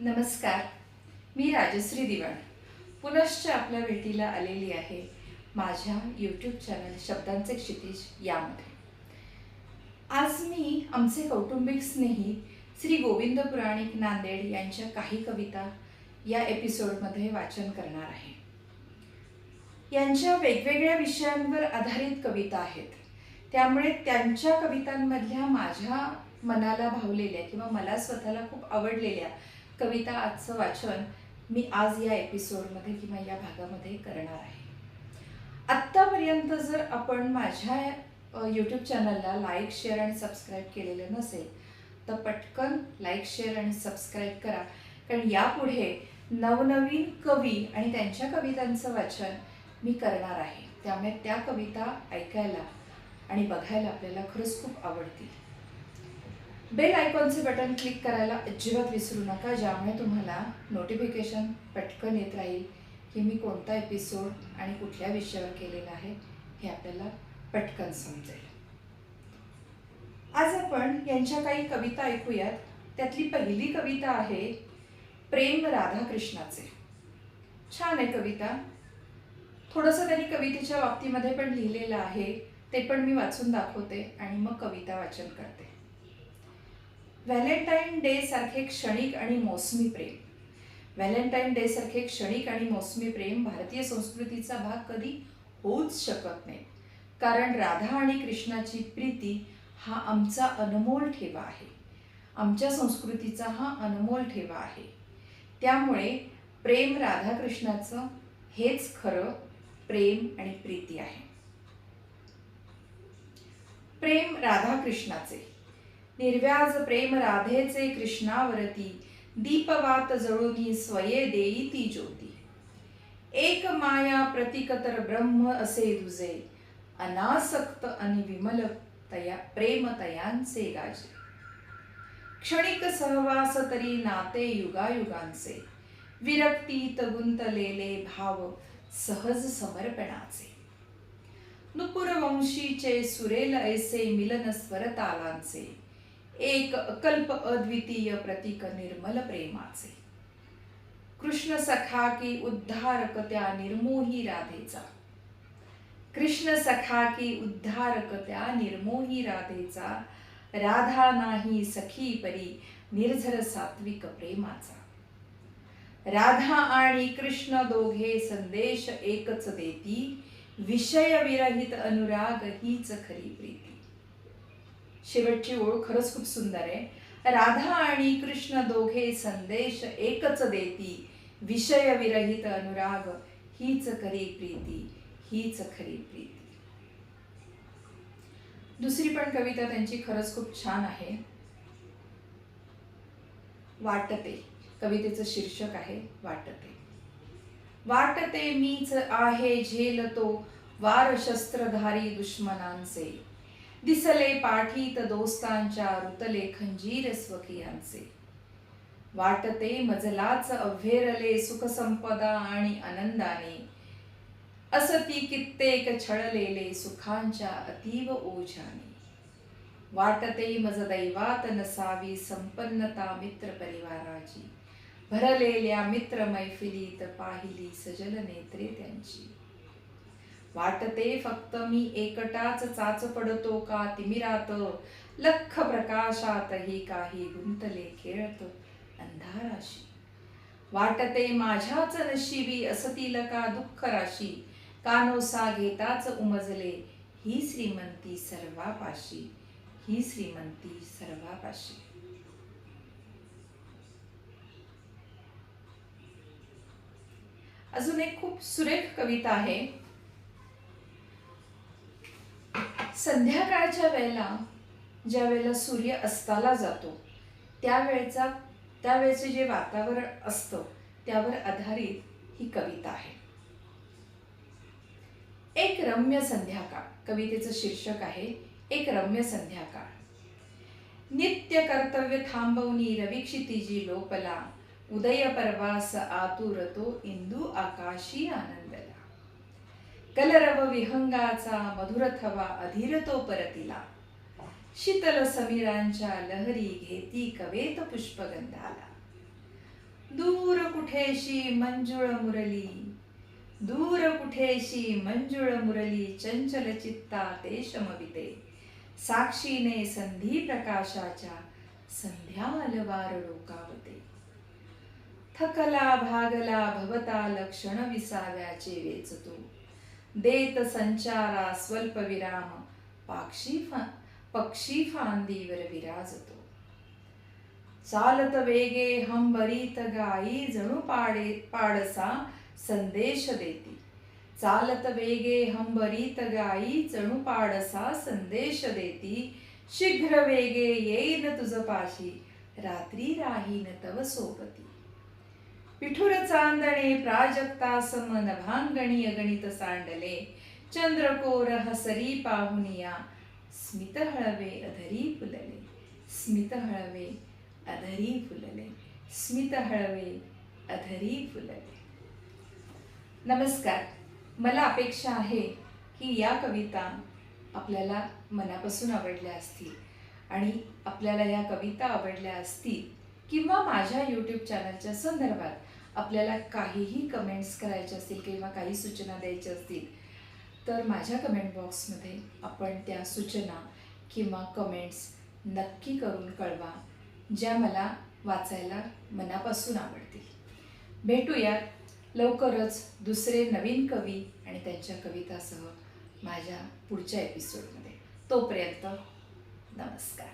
नमस्कार. मी राजश्री दिवाण. पुनश्च आपल्या भेटीला आलेली आहे माझ्या यूट्यूब चॅनल शब्दांचे क्षितिज यामध्ये. आज मी आमचे कौटुंबिक स्नेही श्री गोविंद पुराणिक नांदेड यांच्या काही कविता या एपिसोडमध्ये वाचन करणार आहे. यांच्या वेगवेगळ्या विषयांवर आधारित कविता आहेत. त्यामुळे त्यांच्या कवितांमधल्या माझ्या मनाला भावलेल्या किंवा मला स्वतःला खूप आवडलेल्या कविता आजचं वाचन मी आज या एपिसोडमध्ये किंवा या भागामध्ये करणार आहे. आत्तापर्यंत जर आपण माझ्या यूट्यूब चॅनलला लाईक शेअर आणि सबस्क्राईब केलेलं नसेल तर पटकन लाईक शेअर आणि सबस्क्राईब करा. कारण यापुढे नवनवीन कवी आणि त्यांच्या कवितांचं वाचन मी करणार आहे. त्यामुळे त्या कविता ऐकायला आणि बघायला आपल्याला खरंच खूप आवडतील. बेल आयकॉनचे बटन क्लिक करायला अजिबात विसरू नका ज्यामुळे तुम्हाला नोटिफिकेशन पटकन येत राहील की मी कोणता एपिसोड आणि कुठल्या विषयावर केलेला आहे हे आपल्याला पटकन समजेल. आज आपण यांच्या काही कविता ऐकूयात. त्यातली पहिली कविता आहे प्रेम राधाकृष्णाचे. छान आहे कविता. थोडंसं त्यांनी कवितेच्या बाबतीमध्ये पण लिहिलेलं आहे. ते पण मी वाचून दाखवते आणि मग कविता वाचन करते. व्हॅलेंटाईन डे सारखे क्षणिक आणि मोसमी प्रेम. व्हॅलेंटाईन डे सारखे क्षणिक आणि मोसमी प्रेम भारतीय संस्कृतीचा भाग कधी होऊच शकत नाही. कारण राधा आणि कृष्णाची प्रीती हा आमचा अनमोल ठेवा आहे. आमच्या संस्कृतीचा हा अनमोल ठेवा आहे. त्यामुळे प्रेम राधाकृष्णाचं हेच खरं प्रेम आणि प्रीती आहे. प्रेम राधाकृष्णाचे निर्व्याज प्रेम राधेचे कृष्णावरती दीपवात जळुनी स्वये देई ती ज्योती. एक माया प्रतिकतर ब्रह्म असे तुझे अनासक्त आणि विमल तया प्रेम तयांचे गाजे. क्षणिक सहवास तरी नाते युगायुगांचे विरक्तीत गुंतलेले भाव सहज समर्पणाचे. नुपुर वंशीचे सुरेल ऐसे मिलन स्वरतालांचे एक अकल्प अद्वितीय प्रतीक निर्मल प्रेमाचे. कृष्ण सखा की उद्धारक त्या निर्मोही राधेचा. कृष्ण सखा की उद्धारक त्या निर्मोही राधेचा. राधा नाही सखी परी निर्झर सात्विक प्रेमाचा. राधा आणि कृष्ण दोघे संदेश एकच देती. विषय विरहित अनुराग हीच खरी प्रीती. शेवटची ओळ खरंच खूप सुंदर आहे. राधा आणि कृष्ण दोघे संदेश एकच देती. विषय विरहित अनुराग हीच खरी प्रीती हीच खरी प्रीती. दुसरी पण कविता त्यांची खरंच खूप छान आहे. वाटते. कवितेचं शीर्षक आहे वाटते. वाटते मीच आहे झेलतो वार शस्त्रधारी दुश्मनांचे. दिसले पाठीत दोस्तांच्या रुतले खंजीर स्वकीयांचे. वाटते मजलाच अव्हेरले सुखसंपदा आणि आनंदाने. असती कित्येक छळलेले सुखांच्या अतीव ओझाने. वाटते मज दैवात नसावी संपन्नता मित्र परिवाराची. भरलेल्या मित्र मैफिलीत पाहिली सजल नेत्रे त्यांची. वाटते फक्त मी एकटाच चाच पडतो का तिमिरात? लख प्रकाशातही काही गुंतले खेळत अंधाराशी. वाटते माझ्याच नशिबी असतील का दुःख राशी कानोसा घेताच उमजले ही श्रीमंती सर्वापाशी. ही श्रीमंती सर्वापाशी. अजून एक खूप सुरेख कविता आहे. संध्याकाळच्या वेळेला ज्या वेळेला सूर्य अस्ताला जातो त्यावेळेचा त्यावेळेचे जे वातावरण असतं त्यावर आधारित ही कविता आहे. एक रम्य संध्याकाळ. कवितेचं शीर्षक आहे एक रम्य संध्याकाळ. नित्य कर्तव्य थांबवणी रविक्षितिजी लोपला. उदय परवास आतुरतो इंदू आकाशी आनंद. कलरव विहंगाचा मधुरथवा अधीर तो परतिला शीतल समीरांच्या लहरी घेती कवेत पुष्पगंधाला. दूर कुठेशी मंजुळ मुरली दूर कुठेशी मंजुळ मुरली चंचल चित्ता ते शमविते साक्षीने संधी प्रकाशाच्या संध्या अलवार डोकावते. थकला भागला भवता लक्षण विसाव्याचे वेचतो. देत संचारा स्वल्प विराम पाक्षी फा पक्षी फांदीवर विराजतो. चालत वेगे हंबरीत गाई जणू पाडे पाडसा संदेश देती. चालत वेगे हंबरीत गाई जणू पाडसा संदेश देती. शीघ्र वेगे येईन तुझ पाशी रात्री राहीन तव सोबती. पिठुर चांदणे प्राजक्ता सम नभांगणी अगणित सांडले चंद्रकोर हसरी पाहुनिया स्मित हळवे अधरी फुलले स्मित हळवे अधरी फुलले स्मित हळवे अधरी फुलले नमस्कार मला अपेक्षा आहे की या कविता आपल्याला मनापासून आवडल्या असतील आणि आपल्याला या कविता आवडल्या असतील किंवा माझ्या यूट्यूब चॅनलच्या संदर्भात आपल्याला काहीही कमेंट्स करायचे असतील किंवा काही सूचना द्यायच्या असतील तर माझ्या कमेंट बॉक्समध्ये आपण त्या सूचना किंवा कमेंट्स नक्की करून कळवा ज्या मला वाचायला मनापासून आवडतील. भेटूयात लवकरच दुसरे नवीन कवी आणि त्यांच्या कवितासह माझ्या पुढच्या एपिसोडमध्ये तोपर्यंत नमस्कार.